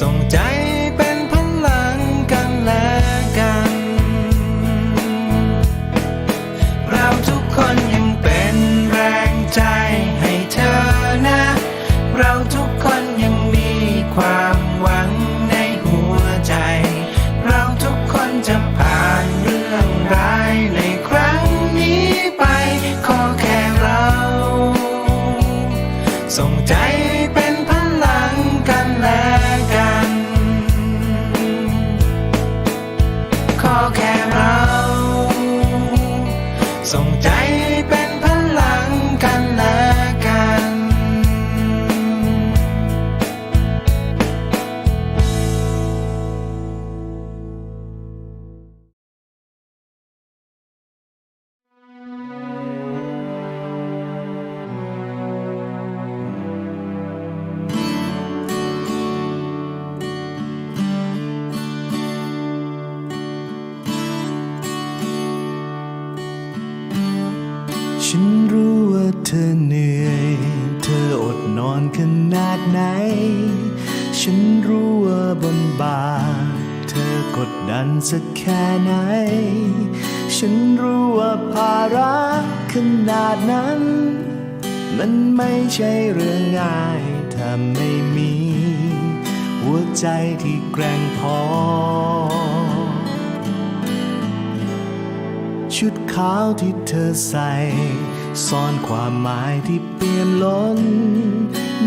ส่งใจ ส่งใจ ฉันรู้ว่าเธอเหนื่อย เธออดนอนขนาดไหน ฉันรู้ว่าบนบ่าเธอกดดันสักแค่ไหน ฉันรู้ว่าภาระขนาดนั้น มันไม่ใช่เรื่องง่ายถ้าไม่มี หัวใจที่แกร่งพอ ชุดขาวที่เธอใส่ ซ่อนความหมายที่เปี่ยมล้น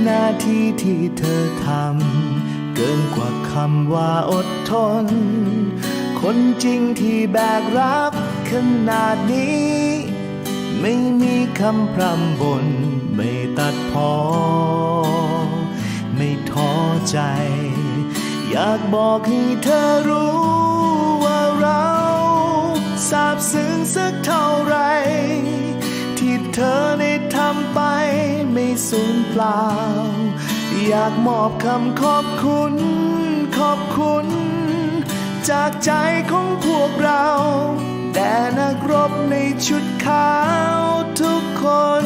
หน้าที่ที่เธอทำ เกินกว่าคำว่าอดทน คนจริงที่แบกรับขนาดนี้ ไม่มีคำพร่ำบน ไม่ตัดพอ ไม่ท้อใจ อยากบอกให้เธอรู้ ซาบซึ้งสักเท่าไร ที่เธอได้ทำไปไม่สูญเปล่า อยากมอบคำขอบคุณ ขอบคุณ จากใจของพวกเราแด่นักรบในชุดขาวทุกคน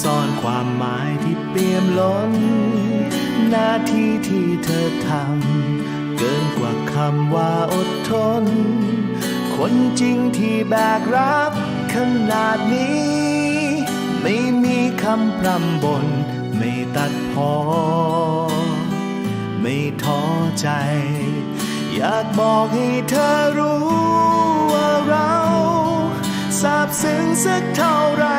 ซ่อนความหมายที่เปี่ยมล้น หน้าที่ที่เธอทำเกินกว่าคำว่าอดทน คนจริงที่แบกรับขนาดนี้ ไม่มีคำพร่ำบน ไม่ตัดพอ ไม่ท้อใจ อยากบอกให้เธอรู้ว่าเราซาบซึ้งสักเท่าไหร่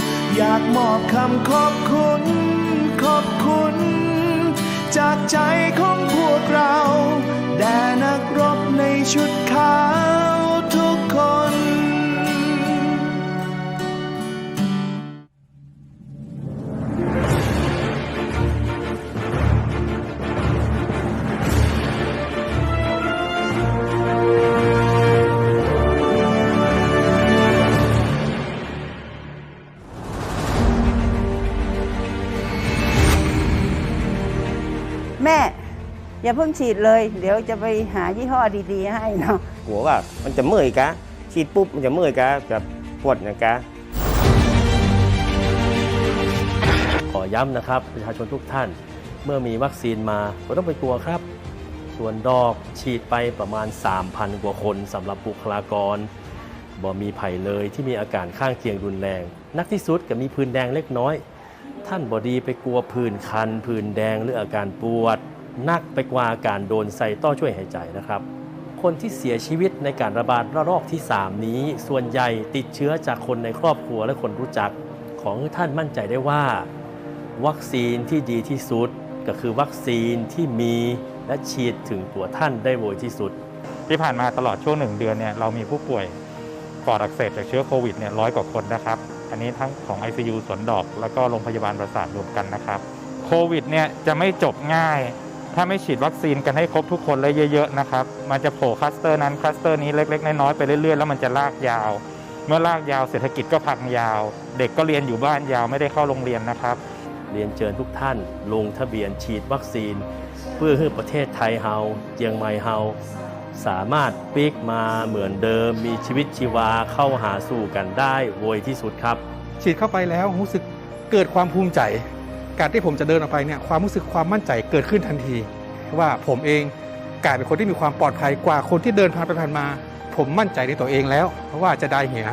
อยากมอบคำขอบคุณ ขอบคุณ จากใจของพวกเรา แด่นักรบในชุดขาวทุกคน อย่าเพิ่งฉีดเลย เดี๋ยวจะไปหายี่ห้อดีๆ ให้เนาะกลัวว่ามันจะเมื่อยกะฉีดปุ๊บมันจะเมื่อยกะแบบปวดนะกะขอย้ำนะครับ ประชาชนทุกท่านเมื่อมีวัคซีนมาไม่ต้องไปกลัวครับ ส่วนดอกฉีดไปประมาณ 3,000 กว่าคนสำหรับบุคลากรบ่มีไผ่เลยที่มีอาการข้างเคียงรุนแรง นักที่สุดก็มีพื้นแดงเล็กน้อย ท่านบอดีไปกลัวผื่นคันผื่นแดงหรืออาการปวด นักไปกว่าการโดนใส่ต้อช่วยหายใจนะครับ คนที่เสียชีวิตในการระบาดระลอกที่ 3 นี้ ส่วนใหญ่ติดเชื้อจากคนในครอบครัวและคนรู้จัก ของท่านมั่นใจได้ว่า วัคซีนที่ดีที่สุด ก็คือวัคซีนที่มีและฉีดถึงตัวท่านได้โวยที่สุด ที่ผ่านมาตลอดช่วงหนึ่งเดือนเนี่ยเรามีผู้ป่วยปอดอักเสบจากเชื้อโควิดเนี่ยร้อยกว่าคนนะครับ อันนี้ทั้งของ ICU สวนดอก แล้วก็โรงพยาบาลประสาทรวมกันนะครับ โควิดเนี่ยจะไม่จบง่าย ถ้าไม่ฉีดวัคซีนกันให้ครบทุกคนเลยเยอะๆนะครับ มันจะโผล่คลัสเตอร์นั้นคลัสเตอร์นี้เล็กๆน้อยๆไปเรื่อยๆแล้วมันจะลากยาว เมื่อลากยาวเศรษฐกิจก็พังยาว เด็กก็เรียนอยู่บ้านยาวไม่ได้เข้าโรงเรียนนะครับ เรียนเชิญทุกท่าน ลงทะเบียนฉีดวัคซีน เพื่อให้ประเทศไทยเฮาเจียงใหม่เฮาสามารถปีกมาเหมือนเดิม มีชีวิตชีวาเข้าหาสู่กันได้โวยที่สุดครับ ฉีดเข้าไปแล้วรู้สึกเกิดความภูมิใจ การที่ผมจะเดินออกไปเนี่ยความรู้สึกความมั่นใจเกิดขึ้นทันที ว่าผมเองกลายเป็นคนที่มีความปลอดภัยกว่าคนที่เดินผ่านไปผ่านมา ผมมั่นใจในตัวเองแล้ว เพราะว่าจะได้เหีย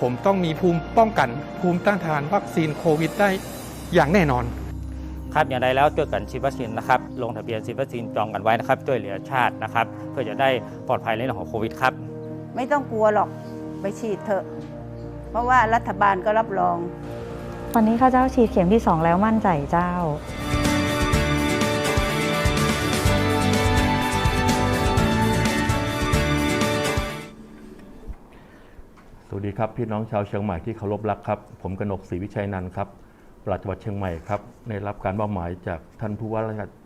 ผมต้องมีภูมิป้องกัน ภูมิต้านทานวัคซีนโควิดได้อย่างแน่นอน ครับอย่างไรแล้วช่วยกันฉีดวัคซีนนะครับลงทะเบียนฉีดวัคซีนจองกันไว้นะครับช่วยเหลือชาตินะครับ เพื่อจะได้ปลอดภัยในเรื่องของโควิดครับ ไม่ต้องกลัวหรอกไปฉีดเถอะ เพราะว่ารัฐบาลก็รับรอง ตอนนี้ข้าเจ้าฉีดเข็มที่ 2 แล้วมั่นใจเจ้าสวัสดีครับพี่น้องชาวเชียงใหม่ที่เคารพรักครับผมกนกศรีวิชัยนันท์ครับปลัดจังหวัดเชียงใหม่ครับได้รับการมอบหมายจากท่านผู้ว่า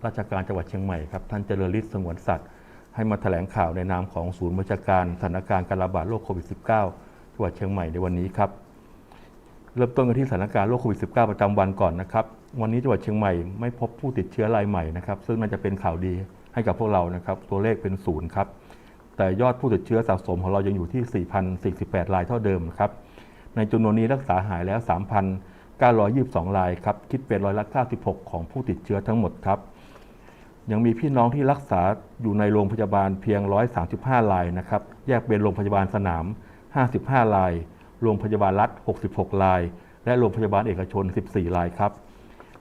ราชการจังหวัดเชียงใหม่ครับท่านเจริญฤทธิ์สงวนสัตว์ให้มาแถลงข่าวในนามของศูนย์บัญชาการสถานการณ์การระบาดโรคโควิด -19 จังหวัดเชียงใหม่ในวันนี้ครับ เริ่มต้นกันที่สถานการณ์โรคโควิด -19 ประจำวันก่อนนะครับ วันนี้จังหวัดเชียงใหม่ไม่พบผู้ติดเชื้อรายใหม่นะครับ ซึ่งน่าจะเป็นข่าวดีให้กับพวกเรานะครับ ตัวเลขเป็นศูนย์ครับ แต่ยอดผู้ติดเชื้อสะสมของเรายังอยู่ที่ 4,048 รายเท่าเดิมครับ ในจำนวนนี้รักษาหายแล้ว 3,922 รายครับ คิดเป็นร้อยละ96 ของผู้ติดเชื้อทั้งหมดครับ ยังมีพี่น้องที่รักษาอยู่ในโรงพยาบาลเพียง 135 รายนะครับ แยกเป็นโรงพยาบาลสนาม 55 ราย โรงพยาบาลรัฐ 66 ราย และโรงพยาบาลเอกชน 14 รายครับ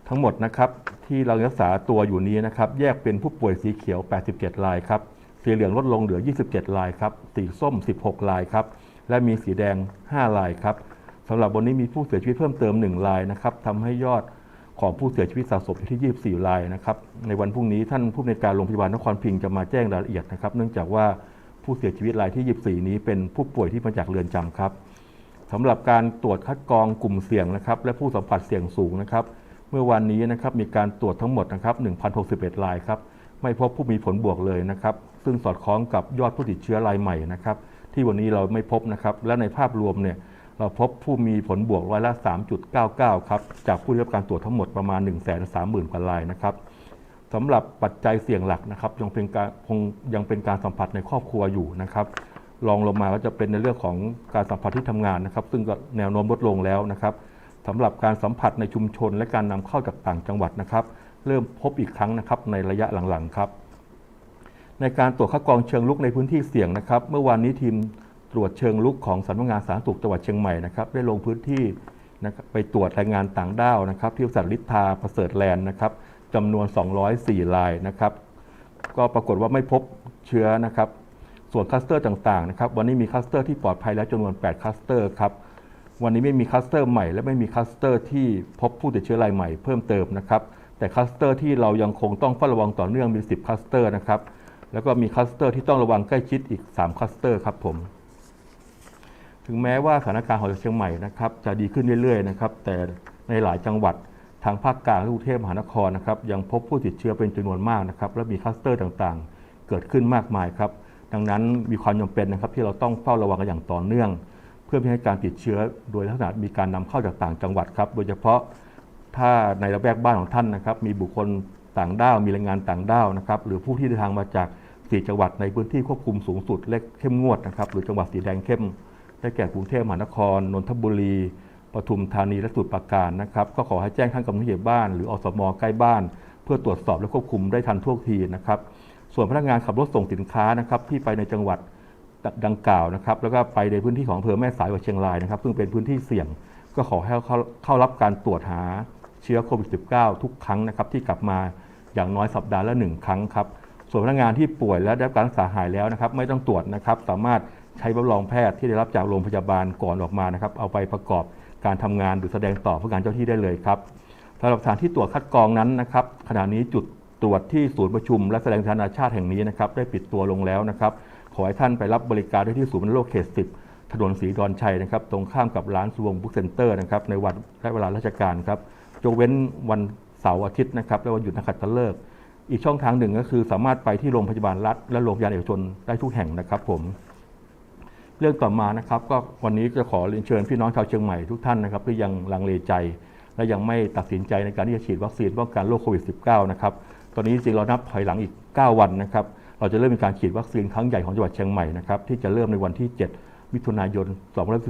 ทั้งหมดนะครับที่เรารักษาตัวอยู่นี้นะครับ แยกเป็นผู้ป่วยสีเขียว 87 รายครับ สีเหลืองลดลงเหลือ 27 รายครับ สีส้ม 16 รายครับ และมีสีแดง 5 รายครับสำหรับวันนี้มีผู้เสียชีวิตเพิ่มเติม 1 รายนะครับทำให้ยอดของผู้เสียชีวิตสะสมอยู่ที่ 24 รายนะครับ ในวันพรุ่งนี้ท่านผู้ในการโรงพยาบาลนครพิงค์จะมาแจ้งรายละเอียดนะครับ เนื่องจากว่าผู้เสียชีวิตรายที่ 24 นี้เป็นผู้ป่วยที่มาจากเรือนจำครับ สำหรับการตรวจคัดกรองกลุ่มเสี่ยงนะครับ และผู้สัมผัสเสี่ยงสูงนะครับ เมื่อวันนี้นะครับมีการตรวจทั้งหมดนะครับ1,061รายครับ ไม่พบผู้มีผลบวกเลยนะครับ ซึ่งสอดคล้องกับยอดผู้ติดเชื้อรายใหม่นะครับ ที่วันนี้เราไม่พบนะครับ และในภาพรวมเนี่ยเราพบผู้มีผลบวกร้อยละ 3.99 ครับ จากผู้ได้รับการตรวจทั้งหมดประมาณ 1 3 0 0 0 0กว่ารายนะครับสำหรับปัจจัยเสี่ยงหลักนะครับยังเป็นการคงยังเป็นการสัมผัสในครอบครัวอยู่นะครับ รองลงมาก็จะเป็นในเรื่องของการสัมผัสที่ทำงานนะครับ ซึ่งก็แนวโน้มลดลงแล้วนะครับสำหรับการสัมผัสในชุมชนและการนำเข้าจากต่างจังหวัดนะครับ เริ่มพบอีกครั้งนะครับในระยะหลังๆครับ ในการตรวจคัดกรองเชิงลุกในพื้นที่เสี่ยงนะครับ เมื่อวานนี้ทีมตรวจเชิงลุกของสำนักงานสาธารณสุขจังหวัดเชียงใหม่นะครับได้ลงพื้นที่นะครับไปตรวจแรงงานต่างด้าวนะครับที่บริษัทลิทธาประเสริฐแลนด์นะครับจำนวน 204รายนะครับ ก็ปรากฏว่าไม่พบเชื้อนะครับ ส่วนคลัสเตอร์ต่างๆนะครับวันนี้มีคลัสเตอร์ที่ปลอดภัยแล้วจำนวน 8 คลัสเตอร์ครับวันนี้ไม่มีคลัสเตอร์ใหม่ และไม่มีคลัสเตอร์ที่พบผู้ติดเชื้อรายใหม่เพิ่มเติมนะครับแต่คลัสเตอร์ที่เรายังคงต้องเฝ้าระวังต่อเนื่องมี 10 คลัสเตอร์นะครับแล้วก็มีคลัสเตอร์ที่ต้องระวังใกล้ชิดอีก 3 คลัสเตอร์ครับผม ถึงแม้ว่าสถานการณ์ของเชียงใหม่นะครับจะดีขึ้นเรื่อยๆนะครับแต่ในหลายจังหวัดทางภาคกลางกรุงเทพมหานครนะครับยังพบผู้ติดเชื้อเป็นจำนวนมากนะครับและมีคลัสเตอร์ต่างๆ เกิดขึ้นมากมายครับ ดังนั้นมีความจำเป็นนะครับที่เราต้องเฝ้าระวังกันอย่างต่อเนื่อง เพื่อไม่ให้การติดเชื้อโดยลักษณะมีการนำเข้าจากต่างจังหวัดครับ โดยเฉพาะถ้าในระแวกบ้านของท่านนะครับ มีบุคคลต่างด้าวมีแรงงานต่างด้าวนะครับ หรือผู้ที่เดินทางมาจากสี่จังหวัดในพื้นที่ควบคุมสูงสุดและเข้มงวดนะครับ หรือจังหวัดสีแดงเข้ม ได้แก่กรุงเทพมหานคร นนทบุรี ปทุมธานี และสมุทรปราการนะครับ ก็ขอให้แจ้งท่านกำนันผู้ใหญ่บ้าน หรืออสม ใกล้บ้าน เพื่อตรวจสอบและควบคุมได้ทันท่วงทีนะครับ ส่วนพนักงานขับรถส่งสินค้านะครับที่ไปในจังหวัดดังกล่าวนะครับ แล้วก็ไปในพื้นที่ของอำเภอแม่สายจังหวัดเชียงรายนะครับ ซึ่งเป็นพื้นที่เสี่ยงก็ขอให้เข้าเข้ารับการตรวจหาเชื้อโควิด -19 ทุกครั้งนะครับที่กลับมาอย่างน้อยสัปดาห์ละหนึ่งครั้งครับส่วนพนักงานที่ป่วยและได้รับการรักษาหายแล้วนะครับ ไม่ต้องตรวจนะครับ สามารถใช้ใบรับรองแพทย์ที่ได้รับจากโรงพยาบาลก่อนออกมานะครับ เอาไปประกอบการทำงานหรือแสดงต่อผู้การเจ้าที่ได้เลยครับสำหรับสถานที่ตรวจคัดกรองนั้นนะครับขณะนี้จุด ตรวจที่ศูนย์ประชุม และแสดงนานาชาติแห่งนี้นะครับได้ปิดตัวลงแล้วนะครับขอให้ท่านไปรับบริการได้ที่ศูนย์บรรโลกเขต10ถนนศรีดอนชัยนะครับตรงข้ามกับร้านสวงบุ๊กเซ็นเตอร์นะครับในวันและเวลาราชการครับยกเว้นวันเสาร์อาทิตย์นะครับและวันหยุดนักขัตฤกษ์อีกช่องทางหนึ่งก็คือสามารถไปที่โรงพยาบาลรัฐ และโรงพยาบาลเอกชนได้ทุกแห่งนะครับผมเรื่องต่อมานะครับก็วันนี้จะขอเรียนเชิญพี่น้องชาวเชียงใหม่ทุกท่านนะครับที่ยังลังเลใจ และยังไม่ตัดสินใจในการที่จะฉีดวัคซีนป้องกันโรคโควิด -19 นะครับ ตอนนี้จริงเรานับถอยหลังอีก 9 วันนะครับ เราจะเริ่มมีการฉีดวัคซีนครั้งใหญ่ของจังหวัดเชียงใหม่นะครับที่จะเริ่มในวันที่ 7 มิถุนายน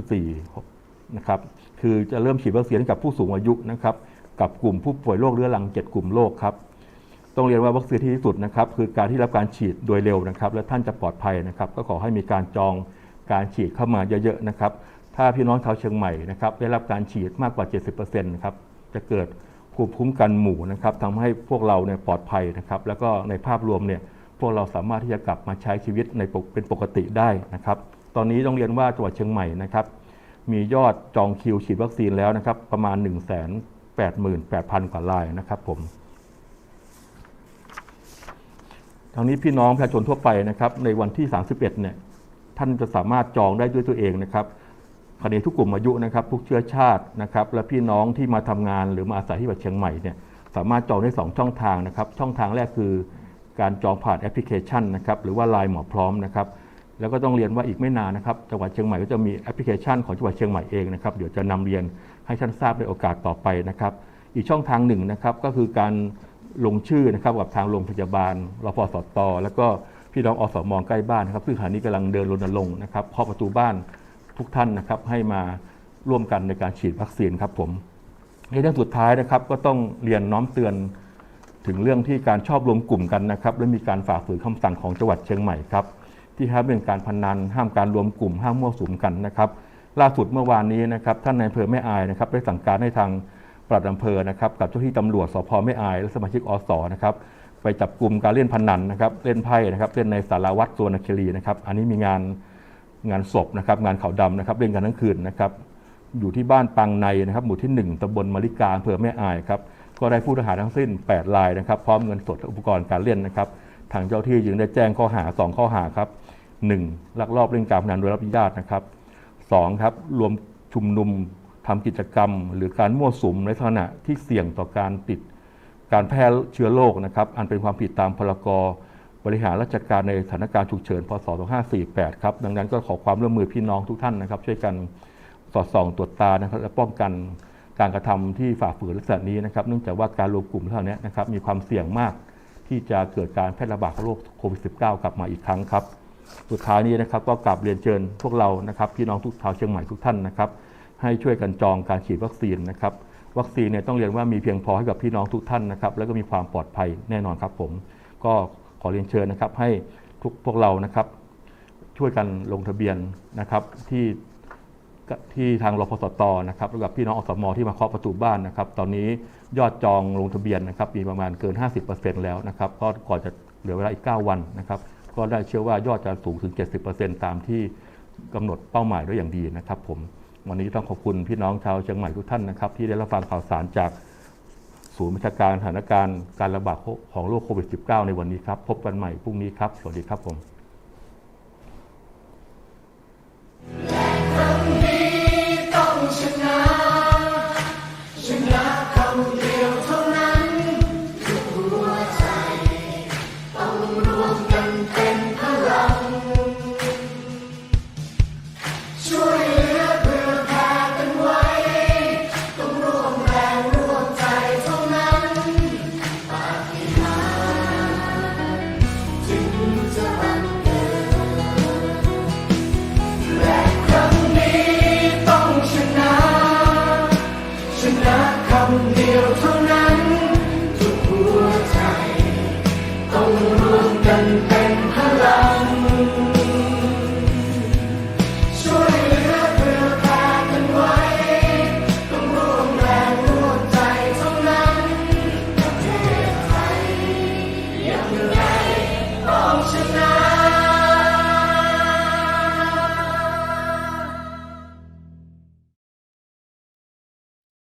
2514นะครับ คือจะเริ่มฉีดวัคซีนกับผู้สูงอายุนะครับ กับกลุ่มผู้ป่วยโรคเรื้อรัง 7 กลุ่มโรคครับ ต้องเรียนว่าวัคซีนที่ดีที่สุดนะครับคือการที่รับการฉีดโดยเร็วนะครับ และท่านจะปลอดภัยนะครับ ก็ขอให้มีการจองการฉีดเข้ามาเยอะๆนะครับ ถ้าพี่น้องชาวเชียงใหม่นะครับได้รับการฉีดมากกว่า 70%นะครับจะเกิด ภูมิคุ้มกันหมู่นะครับทำให้พวกเราเนี่ยปลอดภัยนะครับ แล้วก็ในภาพรวมเนี่ยพวกเราสามารถที่จะกลับมาใช้ชีวิตในปกเป็นปกติได้นะครับ ตอนนี้ต้องเรียนว่าจังหวัดเชียงใหม่นะครับ มียอดจองคิวฉีดวัคซีนแล้วนะครับ ประมาณ 1 8 8 0 0 0 กว่ารายนะครับผมทางนี้พี่น้องประชาชนทั่วไปนะครับ ในวันที่ 31 เนี่ยท่านจะสามารถจองได้ด้วยตัวเองนะครับ คดีทุกกลุ่มอายุนะครับทุกเชื้อชาตินะครับและพี่น้องที่มาทำงานหรือมาอาศัยที่จังหวัดเชียงใหม่เนี่ยสามารถจองได้ 2 ช่องทางนะครับ ช่องทางแรกคือการจองผ่านแอปพลิเคชันนะครับหรือว่า Line หมอพร้อมนะครับแล้วก็ต้องเรียนว่าอีกไม่นานนะครับจังหวัดเชียงใหม่ก็จะมีแอปพลิเคชันของจังหวัดเชียงใหม่เองนะครับเดี๋ยวจะนำเรียนให้ท่านทราบในโอกาสต่อไปนะครับอีกช่องทางหนึ่งนะครับก็คือการลงชื่อนะครับกับทางโรงพยาบาลรพสต แล้วก็พี่น้องอสมใกล้บ้านนะครับซึ่งขณะนี้กำลังเดินรณรงค์นะครับเคาะประตูบ้าน ทุกท่านนะครับให้มาร่วมกันในการฉีดวัคซีนครับผมในเรื่องสุดท้ายนะครับก็ต้องเรียนน้อมเตือนถึงเรื่องที่การชอบรวมกลุ่มกันนะครับ และมีการฝ่าฝืนคำสั่งของจังหวัดเชียงใหม่ครับที่ห้ามเรื่องการพนันห้ามการรวมกลุ่มห้ามมั่วสุมกันนะครับ ล่าสุดเมื่อวานนี้นะครับท่านนายอำเภอแม่อายนะครับได้สั่งการให้ทางปลัดอำเภอนะครับกับเจ้าที่ตำรวจสพแม่อาย และสมาชิกอสอนะครับไปจับกลุ่มการเล่นพนันนะครับเล่นไพ่นะครับเล่นในสารวัตรสวนคีรีนะครับ อันนี้มีงาน งานศพนะครับงานขาวดำนะครับเล่นกันทั้งคืนนะครับอยู่ที่บ้านปังในนะครับหมู่ที่ 1ตำบลมะลิกาอำเภอแม่อายครับก็ได้ผู้ต้องหาทั้งสิ้น 8 รายนะครับพร้อมเงินสดและอุปกรณ์การเล่นนะครับทางเจ้าที่จึงได้แจ้งข้อหา 2 ข้อหาครับ 1. ลักลอบเล่นการพนันโดยรับอนุญาตนะครับ 2. ครับรวมชุมนุมทำกิจกรรม หรือการมั่วสุมในลักษณะที่เสี่ยงต่อการติด การแพร่เชื้อโรคนะครับอันเป็นความผิดตามพรก บริหารราชการในสถานการณ์ฉุกเฉิน พศ 2548 ครับ ดังนั้นก็ขอความร่วมมือพี่น้องทุกท่านนะครับ ช่วยกันสอดส่องตรวจตานะครับ และป้องกันการกระทำที่ฝ่าฝืนลักษณะนี้นะครับ เนื่องจากว่าการรวมกลุ่มเท่านี้นะครับ มีความเสี่ยงมากที่จะเกิดการแพร่ระบาดของโรคโควิด -19 กลับมาอีกครั้งครับ สุดท้ายนี้นะครับ ก็กลับเรียนเชิญพวกเรานะครับ พี่น้องทุกชาวเชียงใหม่ทุกท่านนะครับ ให้ช่วยกันจองการฉีดวัคซีนนะครับ วัคซีนเนี่ยต้องเรียนว่ามีเพียงพอให้กับพี่น้องทุกท่านนะครับ แล้วก็มีความปลอดภัยแน่นอนครับผม ก็ ขอเรียนเชิญนะครับ ให้ทุกพวกเรานะครับ ช่วยกันลงทะเบียนนะครับที่ที่ทางรพสตนะครับแล้วกับพี่น้องอสมที่มาเคาะประตูบ้านนะครับ ตอนนี้ยอดจองลงทะเบียนนะครับมีประมาณเกิน 50%แล้วนะครับ ก็ก่อนจะเหลือเวลาอีก 9 วันนะครับ ก็ได้เชื่อว่ายอดจะสูงถึง 70%ตามที่กำหนดเป้าหมายไว้อย่างดีนะครับ ผมวันนี้ต้องขอบคุณพี่น้องชาวเชียงใหม่ทุกท่านนะครับ ที่ได้รับฟังข่าวสารจาก ศูนย์บัญชาการสถานการณ์การระบาดของโรคโควิด -19 ในวันนี้ครับ พบกันใหม่พรุ่งนี้ครับ สวัสดีครับผม